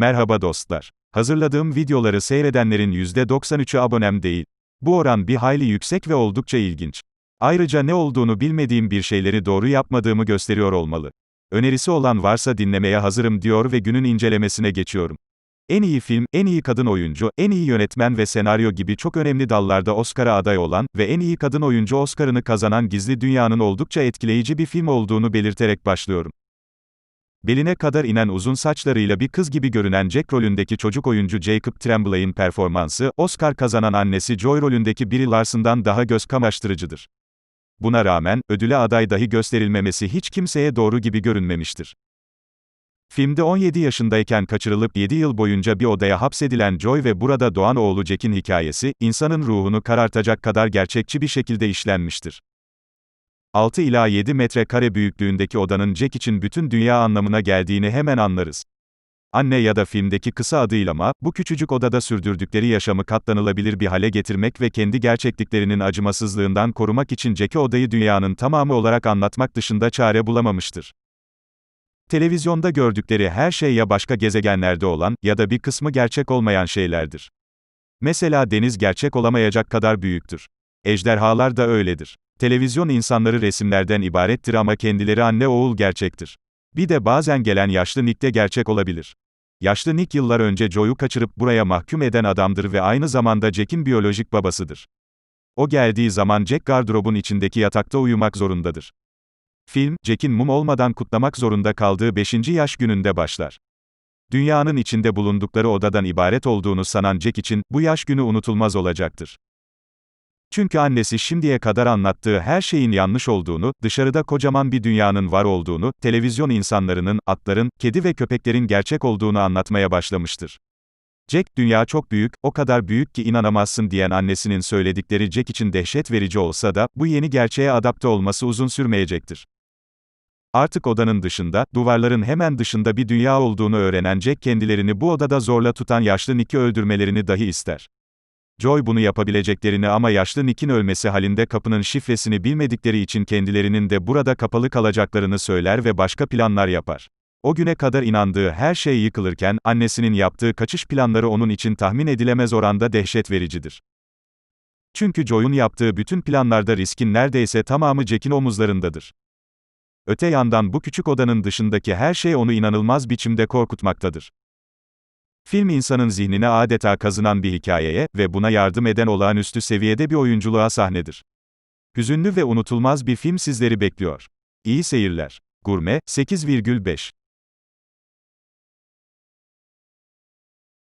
Merhaba dostlar. Hazırladığım videoları seyredenlerin %93'ü abonem değil. Bu oran bir hayli yüksek ve oldukça ilginç. Ayrıca ne olduğunu bilmediğim bir şeyleri doğru yapmadığımı gösteriyor olmalı. Önerisi olan varsa dinlemeye hazırım diyor ve günün incelemesine geçiyorum. En iyi film, en iyi kadın oyuncu, en iyi yönetmen ve senaryo gibi çok önemli dallarda Oscar'a aday olan ve en iyi kadın oyuncu Oscar'ını kazanan Gizli Dünya'nın oldukça etkileyici bir film olduğunu belirterek başlıyorum. Beline kadar inen uzun saçlarıyla bir kız gibi görünen Jack rolündeki çocuk oyuncu Jacob Tremblay'in performansı, Oscar kazanan annesi Joy rolündeki Brie Larson'dan daha göz kamaştırıcıdır. Buna rağmen, ödüle aday dahi gösterilmemesi hiç kimseye doğru gibi görünmemiştir. Filmde 17 yaşındayken kaçırılıp 7 yıl boyunca bir odaya hapsedilen Joy ve burada doğan oğlu Jack'in hikayesi, insanın ruhunu karartacak kadar gerçekçi bir şekilde işlenmiştir. 6 ila 7 metrekare büyüklüğündeki odanın Jack için bütün dünya anlamına geldiğini hemen anlarız. Anne ya da filmdeki kısa adıyla Ma, bu küçücük odada sürdürdükleri yaşamı katlanılabilir bir hale getirmek ve kendi gerçekliklerinin acımasızlığından korumak için Jack'e odayı dünyanın tamamı olarak anlatmak dışında çare bulamamıştır. Televizyonda gördükleri her şey ya başka gezegenlerde olan, ya da bir kısmı gerçek olmayan şeylerdir. Mesela deniz gerçek olamayacak kadar büyüktür. Ejderhalar da öyledir. Televizyon insanları resimlerden ibarettir ama kendileri anne oğul gerçektir. Bir de bazen gelen yaşlı Nick de gerçek olabilir. Yaşlı Nick yıllar önce Joe'yu kaçırıp buraya mahkum eden adamdır ve aynı zamanda Jack'in biyolojik babasıdır. O geldiği zaman Jack gardırobun içindeki yatakta uyumak zorundadır. Film, Jack'in mum olmadan kutlamak zorunda kaldığı 5. yaş gününde başlar. Dünyanın içinde bulundukları odadan ibaret olduğunu sanan Jack için, bu yaş günü unutulmaz olacaktır. Çünkü annesi şimdiye kadar anlattığı her şeyin yanlış olduğunu, dışarıda kocaman bir dünyanın var olduğunu, televizyon insanlarının, atların, kedi ve köpeklerin gerçek olduğunu anlatmaya başlamıştır. Jack, dünya çok büyük, o kadar büyük ki inanamazsın diyen annesinin söyledikleri Jack için dehşet verici olsa da, bu yeni gerçeğe adapte olması uzun sürmeyecektir. Artık odanın dışında, duvarların hemen dışında bir dünya olduğunu öğrenen Jack kendilerini bu odada zorla tutan yaşlı Nick'i öldürmelerini dahi ister. Joy bunu yapabileceklerini ama yaşlı Nick'in ölmesi halinde kapının şifresini bilmedikleri için kendilerinin de burada kapalı kalacaklarını söyler ve başka planlar yapar. O güne kadar inandığı her şey yıkılırken, annesinin yaptığı kaçış planları onun için tahmin edilemez oranda dehşet vericidir. Çünkü Joy'un yaptığı bütün planlarda riskin neredeyse tamamı Jack'in omuzlarındadır. Öte yandan bu küçük odanın dışındaki her şey onu inanılmaz biçimde korkutmaktadır. Film insanın zihnine adeta kazınan bir hikayeye ve buna yardım eden olağanüstü seviyede bir oyunculuğa sahnedir. Hüzünlü ve unutulmaz bir film sizleri bekliyor. İyi seyirler. Gurme, 8,5